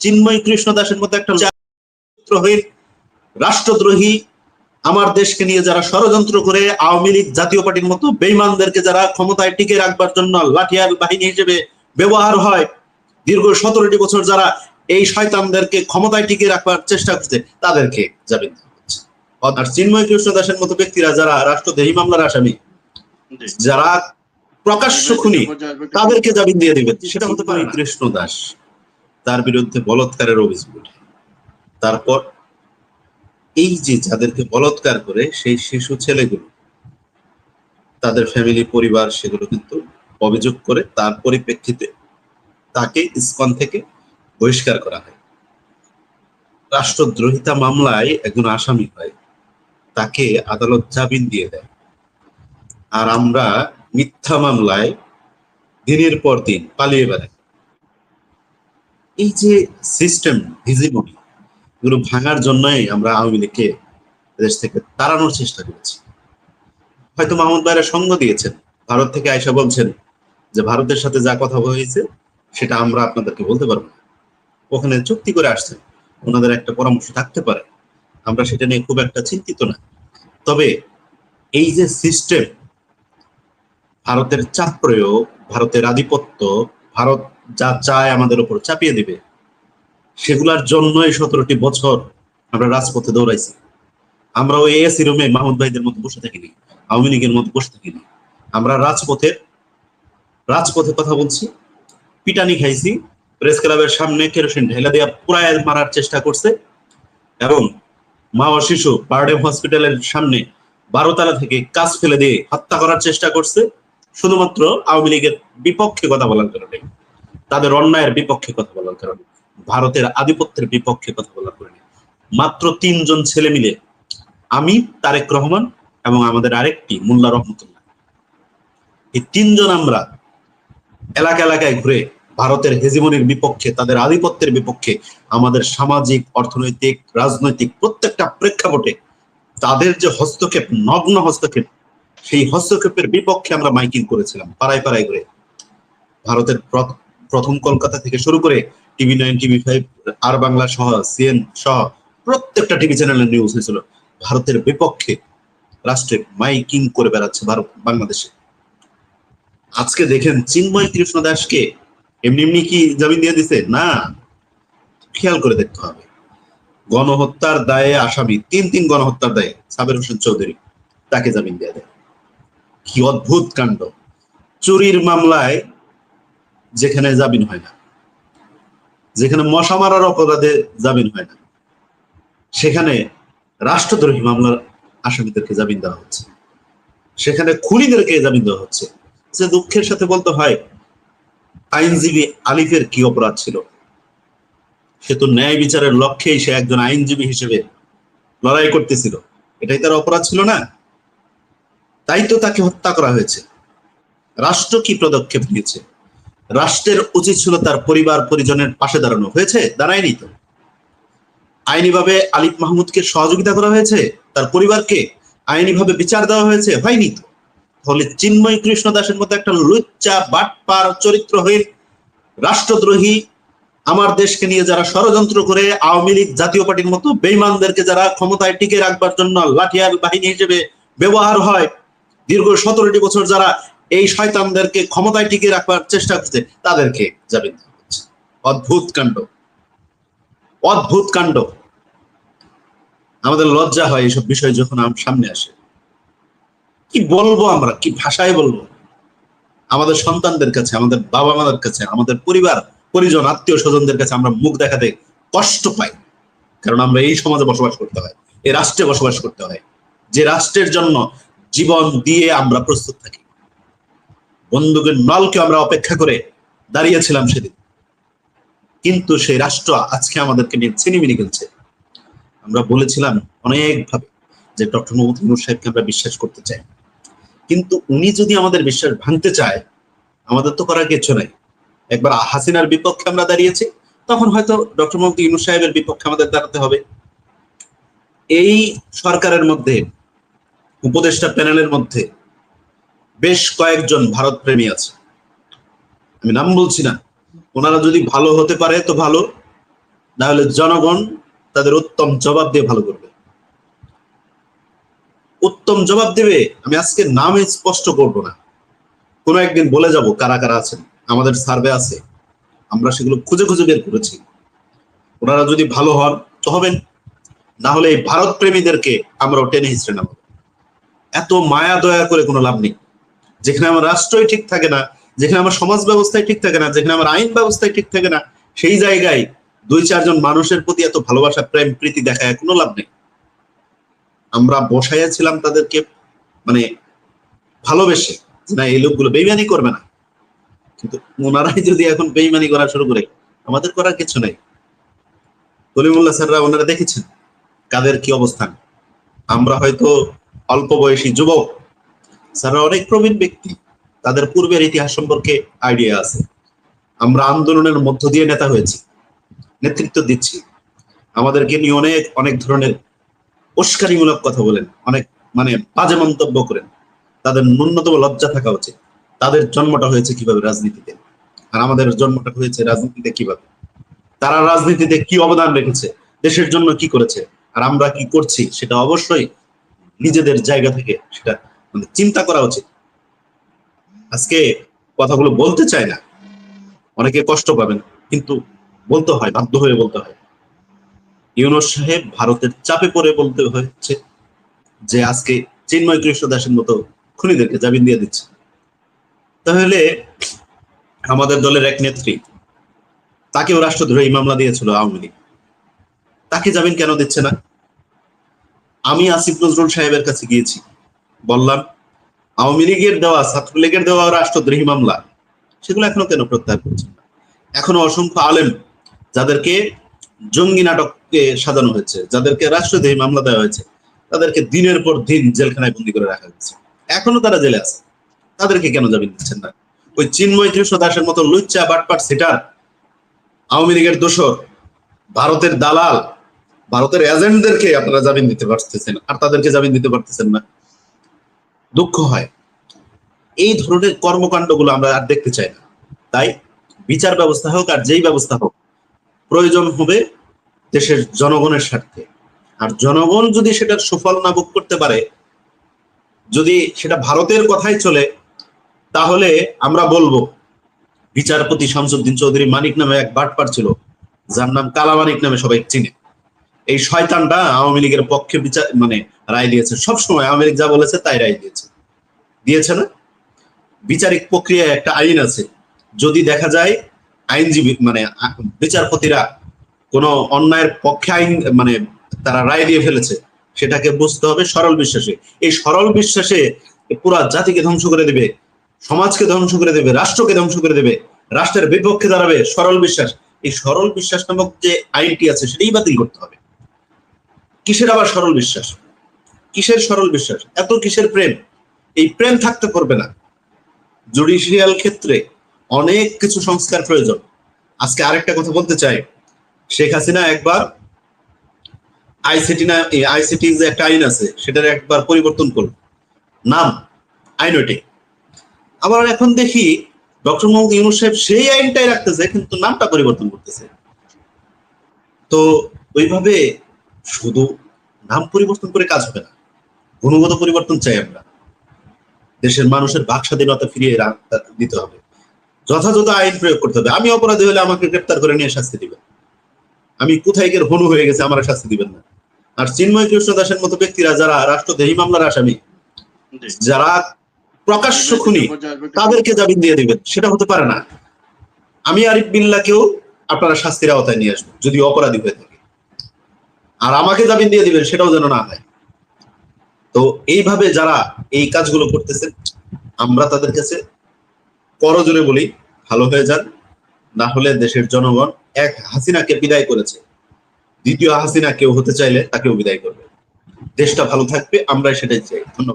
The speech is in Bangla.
চিন্ময় কৃষ্ণ দাসের মতো একটা চরিত্রহীন রাষ্ট্রদ্রোহী আমার দেশকে নিয়ে যারা ষড়যন্ত্র করে আওয়ামী লীগ জাতীয় পার্টির মতো বেইমানদেরকে যারা ক্ষমতায় টিকে রাখবার জন্য লাঠিয়াল বাহিনী হিসেবে ব্যবহার হয় দীর্ঘ সতেরোটি বছর যারা এই শয়তানদেরকে ক্ষমতায় টিকে রাখবার চেষ্টা করছে তাদেরকে জামিন আর চিন্ময় কৃষ্ণ দাসের মতো ব্যক্তিরা যারা রাষ্ট্রদ্রোহী মামলার আসামি যারা প্রকাশ্য খুনি তাদেরকে জামিন দিয়ে দিবেন। সেটা হতে পারে কৃষ্ণ দাস। তার বিরুদ্ধে বলৎকারের অভিযোগ ওঠে। তারপর এই যে যাদেরকে বলৎকার করে সেই শিশু ছেলেগুলো, তাদের ফ্যামিলি পরিবার, সেগুলো কিন্তু অভিযোগ করে তার পরিপ্রেক্ষিতে তাকে ইসকন থেকে বহিষ্কার করা হয়। রাষ্ট্রদ্রোহিতা মামলায় একজন আসামি হয়, তাকে আদালত জামিন দিয়ে দেয়। আর আমরা মিথ্যা মামলায় দিনের পর দিন পালিয়ে বেড়াই। এই যে সিস্টেম হিজিমনি এগুলো ভাঙার জন্যই আমরা আওয়ামী লীগকে দেশ থেকে তাড়ানোর চেষ্টা করেছি। হয়তো মাহমুদ ভাইরা সঙ্গ দিয়েছেন, ভারত থেকে আয়সা বলছেন যে ভারতের সাথে যা কথা হয়েছে, সেটা আমরা আপনাদেরকে বলতে পারব না। ওখানে চুক্তি করে আসছেন, ওনাদের একটা পরামর্শ থাকতে পারে। আমরা সেটা নিয়ে খুব একটা চিন্তিত না। তবে এই যে সিস্টেম ভারতের চাপ প্রয়োগ, ভারতের আধিপত্য, ভারত যা চায় আমাদের উপর চাপিয়ে দিবে। সেগুলার জন্যই সতেরোটি বছর আমরা রাজপথে দৌড়াইছি। আমরা ওই এসি রুমে মাহমুদ ভাইদের মতো বসে থাকিনি, আওয়ামী লীগের মতো বসে থাকিনি। আমরা রাজপথে রাজপথে কথা বলছি, পিটানি খাইছি, প্রেস ক্লাবের সামনে কেরোসিন ঢেলা দেওয়া পুরায় মারার চেষ্টা করছে এবং মা ও শিশু বারডেম হসপিটালের সামনে বারোতলা থেকে কাজ ফেলে দিয়ে হত্যা করার চেষ্টা করছে, শুধুমাত্র আওয়ামী লীগের বিপক্ষে কথা বলার কারণে। তাদের অন্যায়ের বিপক্ষে কথা বলার কারণে, ভারতের আধিপত্যের বিপক্ষে কথা বলার কারণে। মাত্র তিনজন ছেলে মিলে আমি, তারেক রহমান এবং আমাদের আরেকটি মোল্লা রহমতুল্লাহ। এই তিনজন আমরা এলাকা এলাকায় ঘুরে ভারতের হেজিমনির বিপক্ষে, তাদের আধিপত্যের বিপক্ষে, আমাদের সামাজিক, অর্থনৈতিক, রাজনৈতিক প্রত্যেকটা প্রেক্ষাপটে তাদের যে হস্তক্ষেপ, নগ্ন হস্তক্ষেপ, সেই হস্তক্ষেপের বিপক্ষে আমরা মাইকিং করেছিলাম, পাড়ায় পাড়ায় ঘুরে। ভারতের প্রথম কলকাতা থেকে শুরু করে টিভি নাইন, টিভি ফাইভ, আর বাংলা সহ, সিএন সহ প্রত্যেকটা টিভি চ্যানেলের নিউজ হয়েছিল। ভারতের বিপক্ষে রাষ্ট্রে মাইকিং করে বেড়াচ্ছে ভারত, বাংলাদেশে। আজকে দেখেন চিন্ময় কৃষ্ণ দাসকে এমনি এমনি কি জামিন দিয়ে দিছে? না। খেয়াল করে দেখতে হবে। গণহত্যার দায়ে আসামি, তিন তিন গণহত্যার দায়ে সাবের হোসেন চৌধুরী তাকে জামিন দিয়ে দেয় কি অদ্ভুত কাণ্ড। চুরির মামলায় যেখানে জামিন হয় না। যেখানে মশা মারার অপরাধে জামিন হয় না। সেখানে রাষ্ট্রদ্রোহী মামলার আসামিদেরকে জামিন দেওয়া হচ্ছে। সেখানে খুনিদেরকে জামিন দেওয়া হচ্ছে। যে দুঃখের সাথে বলতে হয়, আইনজীবী আলিফের কি অপরাধ ছিল? সে তো ন্যায় বিচারের লক্ষ্যেই সে একজন আইনজীবী হিসেবে লড়াই করতেছিল। এটাই তার অপরাধ ছিল না? তাই তো তাকে হত্যা করা হয়েছে। রাষ্ট্র কি পদক্ষেপ নিয়েছে? রাষ্ট্রের উচিত ছিল তার পরিবার পরিজনের পাশে দাঁড়ানো। হয়েছে? দাঁড়ায়নি তো। আইনিভাবে আলিফ মাহমুদকে সহযোগিতা করা হয়েছে? তার পরিবারকে আইনিভাবে বিচার দেওয়া হয়েছে? হয়নি তো। ফলে চিন্ময় কৃষ্ণ দাসের মতো একটা লুচ্চা, বাটপার চরিত্রহীন রাষ্ট্রদ্রোহী, আমার দেশকে নিয়ে যারা ষড়যন্ত্র করে, আওয়ামী লীগ জাতীয় পার্টির মতো বেইমানদেরকে যারা ক্ষমতায় টিকে রাখবার জন্য লাঠিয়াল বাহিনী হিসেবে ব্যবহার হয়, দীর্ঘ সতেরোটি বছর যারা এই শয়তানদেরকে ক্ষমতায় টিকে রাখবার চেষ্টা করছে, তাদেরকে জামিন অদ্ভুত কাণ্ড। অদ্ভুত কাণ্ড। আমাদের লজ্জা হয় এইসব বিষয় যখন সামনে আসে। কি বলব আমরা? কি ভাষায় বলব? আমাদের সন্তানদের কাছে, আমাদের বাবা মাদের কাছে, আমাদের পরিবার, পরিজন আত্মীয় স্বজনদের কাছে আমরা মুখ দেখাতে কষ্ট পাই। কারণ আমরা এই সমাজে বসবাস করতে হয়, এই রাষ্ট্রে বসবাস করতে হয়। যে রাষ্ট্রের জন্য জীবন দিয়ে আমরা প্রস্তুত থাকি। বন্দুকের নলকে আমরা অপেক্ষা করে দাঁড়িয়েছিলাম সেদিন। কিন্তু সেই রাষ্ট্র আজকে আমাদেরকে নিয়ে ছিনিমিনি খেলছে। আমরা বলেছিলাম অনেকভাবে যে ডক্টর মোহাম্মদ ইমুর সাহেবকে আমরা বিশ্বাস করতে চাই। কিন্তু উনি যদি আমাদের বিশ্বাস ভাঙতে চায়, আমাদের তো করার কিছু নাই। একবার হাসিনার বিপক্ষে আমরা দাঁড়িয়েছি, তখন হয়তো ডক্টর মোহাম্মদ ইউনুস সাহেবের বিপক্ষে আমাদের দাঁড়াতে হবে। এই সরকারের মধ্যে, উপদেষ্টা প্যানেলের মধ্যে বেশ কয়েকজন ভারত প্রেমী আছে। আমি নাম বলছি না। ওনারা যদি ভালো হতে পারে তো ভালো না হলে জনগণ তাদের উত্তম জবাব দিয়ে ভালো করবে। উত্তম জবাব দেবে, আমি আজকে নাম স্পষ্ট করব না। কোনো একদিন বলে যাব কারা কারা আছেন, আমাদের সার্ভে আছে। আমরা সেগুলো খুঁজে খুঁজে বের করেছি। ওনারা যদি ভালো হন তো হবেন। না হলে এই ভারত প্রেমীদেরকে আমরা টেনে হিসড়ে নেব এত মায়া দয়া করে কোনো লাভ নেই। যেখানে আমার রাষ্ট্রই ঠিক থাকে না, যেখানে আমার সমাজ ব্যবস্থায় ঠিক থাকে না, যেখানে আমার আইন ব্যবস্থায় ঠিক থাকে না, সেই জায়গায় দুই, চারজন মানুষের প্রতি এত ভালোবাসা, প্রেম, প্রীতি দেখায় কোনো লাভ নেই। আমরা বসাইয়াছিলাম তাদেরকে মানে ভালোবেসে না, এই লোকগুলো বেইমানি করবে না। কিন্তু ওনারাই যদি এখন বেইমানি করা শুরু করে, আমাদের করার কিছু নেই। কলিমুল্লাহ স্যাররা ওনারা দেখেছেন কাদের কি অবস্থান। আমরা হয়তো অল্প বয়সী যুবক স্যাররা অনেক প্রবীণ ব্যক্তি, তাদের পূর্বের ইতিহাস সম্পর্কে আইডিয়া আছে। আমরা আন্দোলনের মধ্য দিয়ে নেতা হয়েছি, নেতৃত্ব দিচ্ছি। আমাদেরকে নিয়ে অনেক অনেক ধরনের উস্কানিমূলক কথা বলেন, অনেক মানে বাজে মন্তব্য করেন। তাদের ন্যূনতম লজ্জা থাকা উচিত। তাদের জন্মটা হয়েছে কীভাবে রাজনীতিতে? আর আমাদের জন্মটা হয়েছে রাজনীতিতে কীভাবে? তারা রাজনীতিতে কি অবদান রেখেছে? দেশের জন্য কি করেছে? আর আমরা কি করছি? সেটা অবশ্যই নিজেদের জায়গা থেকে সেটা চিন্তা করা উচিত। আজকে কথাগুলো বলতে চায় না। অনেকে কষ্ট পাবেন, কিন্তু বলতে হয়, বাধ্য হয়ে বলতে হয়। ইউনুস সাহেব ভারতের চাপে পড়ে বলতে হচ্ছে যে, আজকে চিন্ময় কৃষ্ণ দাসের মতো খুনিদেরকে জামিন দিয়ে দিচ্ছে। তাহলে আমাদের দলের এক নেত্রী, তাকেও রাষ্ট্রদ্রোহী মামলা দিয়েছিল আওয়ামী লীগ। তাকে জামিন কেন দিচ্ছে না? আমি আসিফ নজরুল সাহেবের কাছে গিয়েছি। বললাম, আওয়ামী লীগের দেওয়া, ছাত্রলীগের দেওয়া রাষ্ট্রদ্রোহী মামলা, সেগুলো এখনও কেন প্রত্যাহার করছেন না? এখনও অসংখ্য আলেম যাদেরকে জঙ্গি নাটককে সাজানো হয়েছে, যাদেরকে রাষ্ট্রদ্রোহী মামলা দেওয়া হয়েছে, তাদেরকে দিনের পর দিন জেলখানায় বন্দি করে রাখা হয়েছে। এখনও তারা জেলে আছে। তাদেরকে কেন জামিন দিচ্ছেন না? ওই চিন্ময় কৃষ্ণ দাসের মতো লুচ্চা বাটপাট সেটার আওয়ামী লীগের দোষর, ভারতের দালাল, ভারতের এজেন্টদেরকে আপনারা জামিন দিতে পারতেছেন, আর তাদেরকে জামিন দিতে পারতেছেন না। দুঃখ হয়। এই ধরনের কর্মকাণ্ডগুলো আমরা আর দেখতে চাই না। তাই বিচার ব্যবস্থা হোক আর যেই ব্যবস্থা হোক, প্রয়োজন হবে দেশের জনগণের স্বার্থে। আর জনগণ যদি সেটার সুফল না ভোগ করতে পারে, যদি সেটা ভারতের কথাই চলে, তাহলে আমরা বলব, বিচারপতি শামসুদ্দিন চৌধুরী মানিক নামে এক বাটপার ছিল, যার নাম কালা মানিক নামে সবাই চিনে। এই শয়তানটা আওয়ামী লীগের পক্ষে বিচার মানে রায় দিয়েছে। সবসময় আওয়ামী লীগ যা বলেছে তাই রায় দিয়েছে। দিয়েছে না? বিচারিক প্রক্রিয়ায় একটা আইন আছে। যদি দেখা যায় আইনজীবী মানে বিচারপতিরা কোনো অন্যায়ের পক্ষে আইন মানে তারা রায় দিয়ে ফেলেছে, সেটাকে বুঝতে হবে সরল বিশ্বাসে। এই সরল বিশ্বাসে পুরা জাতিকে ধ্বংস করে দেবে, সমাজকে ধ্বংস করে দেবে, রাষ্ট্রকে ধ্বংস করে দেবে, রাষ্ট্রের বিপক্ষে দাঁড়াবে সরল বিশ্বাস। এই সরল বিশ্বাস নামক যে আইনটি আছে, সেটাই বাতিল করতে হবে। কিসের আবার সরল বিশ্বাস? কিসের সরল বিশ্বাস? এত কিসের প্রেম? এই প্রেম থাকতে পারবে না। জুডিশিয়াল ক্ষেত্রে অনেক কিছু সংস্কার প্রয়োজন। আজকে আরেকটা কথা বলতে চাই। শেখ হাসিনা একবার আইসিটি না আইসিটি যে একটা আইন আছে, সেটার একবার পরিবর্তন করল। নাম আইন ওইটাই আবার এখন দেখি ডক্টর মোহাম্মদ ইউনুস সাহেব সেই আইনটাই রাখতেছে, কিন্তু নামটা পরিবর্তন করতেছে। তো ওইভাবে শুধু নাম পরিবর্তন করে কাজ হবে না। গুণগত পরিবর্তন চাই আমরা। দেশের মানুষের বাক স্বাধীনতা ফিরিয়ে দিতে হবে। যথাযথ আইন প্রয়োগ করতে হবে। আমি অপরাধী হলে আমাকে গ্রেপ্তার করে নিয়ে শাস্তি দিবেন। আমি কোথায় গিয়ে হনু হয়ে গেছে আমার শাস্তি দিবেন না। আর চিন্ময় কৃষ্ণ দাসের মতো ব্যক্তিরা যারা রাষ্ট্রদ্রোহী মামলার আসামি যারা প্রকাশ্য খুনি তাদেরকে জামিন দিয়ে দিবেন। সেটা হতে পারে না। আমি আরিফ বিল্লাকেও আপনারা শাস্তির আওতায় নিয়ে আসবেন যদি অপরাধী হয়ে থাকে আর আমাকে জামিন দিয়ে দিবেন, সেটাও যেন না হয়। তো এইভাবে যারা এই কাজগুলো করতেছেন, আমরা তাদের কাছে করজোরে বলি, ভালো হয়ে যান। না হলে দেশের জনগণ, এক হাসিনাকে বিদায় করেছে। দ্বিতীয় হাসিনা কেউ হতে চাইলে তাকেও বিদায় করবে। দেশটা ভালো থাকবে, আমরাই সেটাই চাই। ধন্যবাদ।